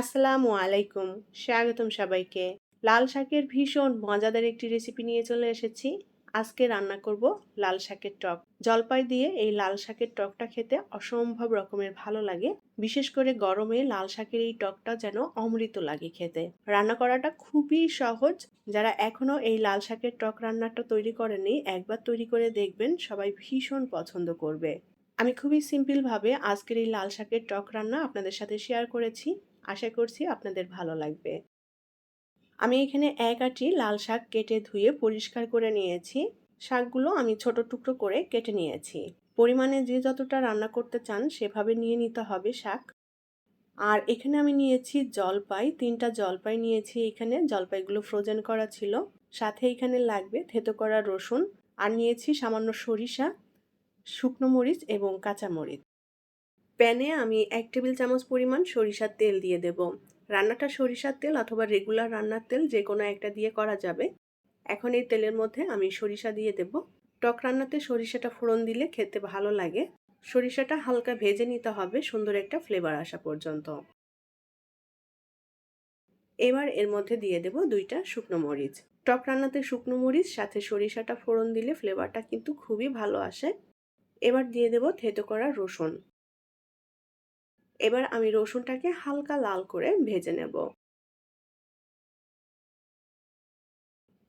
আসসালামু আলাইকুম, স্বাগতম সবাইকে। লাল শাকের ভীষণ মজাদার একটি রেসিপি নিয়ে চলে এসেছি। আজকে রান্না করব লাল শাকের টক। জলপাই দিয়ে এই লাল শাকের টকটা খেতে অসম্ভব রকমের ভালো লাগে। বিশেষ করে গরমে লাল শাকের এই টকটা যেন অমৃত লাগে খেতে। রান্না করাটা খুবই সহজ। যারা এখনও এই লাল শাকের টক রান্নাটা তৈরি করেনি একবার তৈরি করে দেখবেন সবাই ভীষণ পছন্দ করবে। আমি খুবই সিম্পলভাবে আজকের এই লাল শাকের টক রান্না আপনাদের সাথে শেয়ার করেছি। আশা করছি আপনাদের ভালো লাগবে। আমি এখানে এক আটি লাল শাক কেটে ধুয়ে পরিষ্কার করে নিয়েছি। শাকগুলো আমি ছোট টুকরো করে কেটে নিয়েছি। পরিমাণে যে যতটা রান্না করতে চান সেভাবে নিয়ে নিতে হবে শাক। আর এখানে আমি নিয়েছি জলপাই, তিনটা জলপাই নিয়েছি এখানে। জলপাইগুলো ফ্রোজেন করা ছিল। সাথে এখানে লাগবে থেতো করা রসুন। আর নিয়েছি সামান্য সরিষা, শুকনো মরিচ এবং কাঁচা মরিচ। প্যানে আমি এক টেবিল চামচ পরিমাণ সরিষার তেল দিয়ে দেব। রান্নাটা সরিষার তেল অথবা রেগুলার রান্নার তেল যে কোনো একটা দিয়ে করা যাবে। এখন এই তেলের মধ্যে আমি সরিষা দিয়ে দেব। টক রান্নাতে সরিষাটা ফোড়ন দিলে খেতে ভালো লাগে। সরিষাটা হালকা ভেজে নিতে হবে, সুন্দর একটা ফ্লেভার আসা পর্যন্ত। এবার এর মধ্যে দিয়ে দেব দুইটা শুকনো মরিচ। টক রান্নাতে শুকনো মরিচ, সাথে সরিষাটা ফোড়ন দিলে ফ্লেভারটা কিন্তু খুবই ভালো আসে। এবার দিয়ে দেব থেতো করা রসুন। এবার আমি রসুনটাকে হালকা লাল করে ভেজে নেব।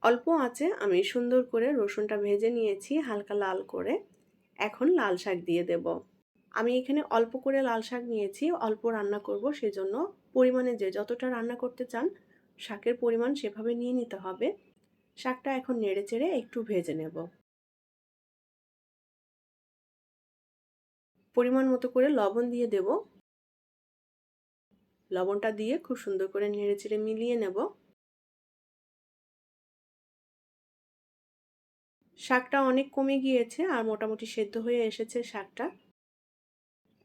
অল্প আছে আমি সুন্দর করে রসুনটা ভেজে নিয়েছি হালকা লাল করে। এখন লাল শাক দিয়ে দেব। আমি এখানে অল্প করে লাল শাক নিয়েছি, অল্প রান্না করব সেজন্য পরিমাণে যে যতটা রান্না করতে চান, শাকের পরিমাণ সেভাবে নিয়ে নিতে হবে। শাকটা এখন নেড়ে চেড়ে একটু ভেজে নেব। পরিমাণ মতো করে লবণ দিয়ে দেব। লবণটা দিয়ে খুব সুন্দর করে নেড়ে চেড়ে মিলিয়ে নেব। শাকটা অনেক কমে গিয়েছে আর মোটামুটি সেদ্ধ হয়ে এসেছে শাকটা।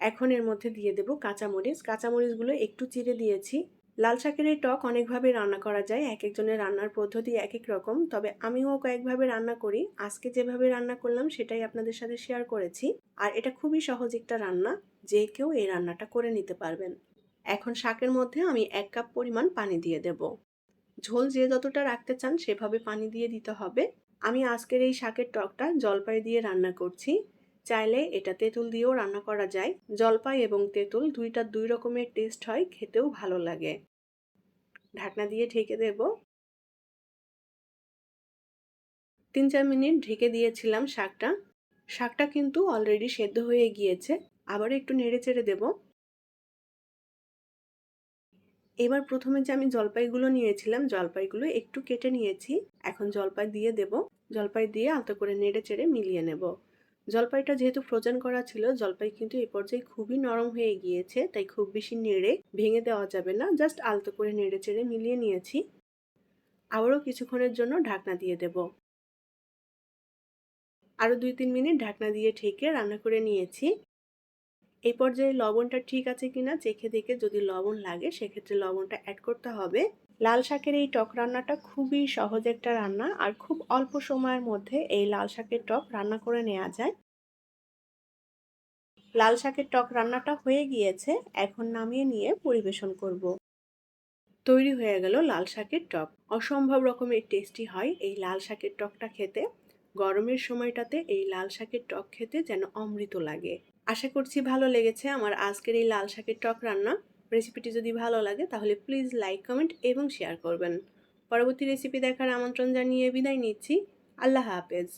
এখন এর মধ্যে দিয়ে দেব কাঁচামরিচ। কাঁচামরিচগুলো একটু চিড়ে দিয়েছি। লাল শাকের এই টক অনেকভাবে রান্না করা যায় এক একজনের রান্নার পদ্ধতি এক এক রকম। তবে আমিও কয়েকভাবে রান্না করি। আজকে যেভাবে রান্না করলাম সেটাই আপনাদের সাথে শেয়ার করেছি। আর এটা খুবই সহজ একটা রান্না, যে কেউ এই রান্নাটা করে নিতে পারবেন। এখন শাকের মধ্যে আমি এক কাপ পরিমাণ পানি দিয়ে দেব। ঝোল যে যতটা রাখতে চান সেভাবে পানি দিয়ে দিতে হবে। আমি আজকের এই শাকের টকটা জলপাই দিয়ে রান্না করছি। চাইলে এটা তেঁতুল দিয়েও রান্না করা যায়। জলপাই এবং তেঁতুল দুইটা দুই রকমের টেস্ট হয়, খেতেও ভালো লাগে। ঢাকনা দিয়ে ঢেকে দেব। তিন চার মিনিট ঢেকে দিয়েছিলাম শাকটা। শাকটা কিন্তু অলরেডি সেদ্ধ হয়ে গিয়েছে। আবার একটু নেড়ে চেড়ে দেবো। এবার প্রথমে যে আমি জলপাইগুলো নিয়েছিলাম, জলপাইগুলো একটু কেটে নিয়েছি। এখন জলপাই দিয়ে দেব। জলপাই দিয়ে আলতো করে নেড়ে চেড়ে মিলিয়ে নেব। জলপাইটা যেহেতু ফ্রোজেন করা ছিল, জলপাই কিন্তু এ পর্যায়ে খুবই নরম হয়ে গিয়েছে, তাই খুব বেশি নেড়ে ভেঙে দেওয়া যাবে না। জাস্ট আলতো করে নেড়ে চেড়ে মিলিয়ে নিয়েছি। আবারও কিছুক্ষণের জন্য ঢাকনা দিয়ে দেব। আরও দুই তিন মিনিট ঢাকনা দিয়ে ঠেকে রান্না করে নিয়েছি। এই পর্যায়ে লবণটা ঠিক আছে কিনা চেখে দেখে যদি লবণ লাগে, সেক্ষেত্রে লবণটা অ্যাড করতে হবে। লাল শাকের এই টক রান্নাটা খুবই সহজ একটা রান্না আর খুব অল্প সময়ের মধ্যে এই লাল শাকের টক রান্না করে নেওয়া যায়। লাল শাকের টক রান্নাটা হয়ে গিয়েছে, এখন নামিয়ে নিয়ে পরিবেশন করব। তৈরি হয়ে গেল লাল শাকের টক। অসম্ভব রকমের টেস্টি হয় এই লাল শাকের টকটা খেতে। গরমের সময়টাতে এই লাল শাকের টক খেতে যেন অমৃত লাগে। আশা করছি ভালো লেগেছে আমার আজকের এই লাল শাকের টক রান্না। রেসিপিটি যদি ভালো লাগে তাহলে প্লিজ লাইক, কমেন্ট এবং শেয়ার করবেন। পরবর্তী রেসিপি দেখার আমন্ত্রণ জানিয়ে বিদায় নিচ্ছি। আল্লাহ হাফেজ।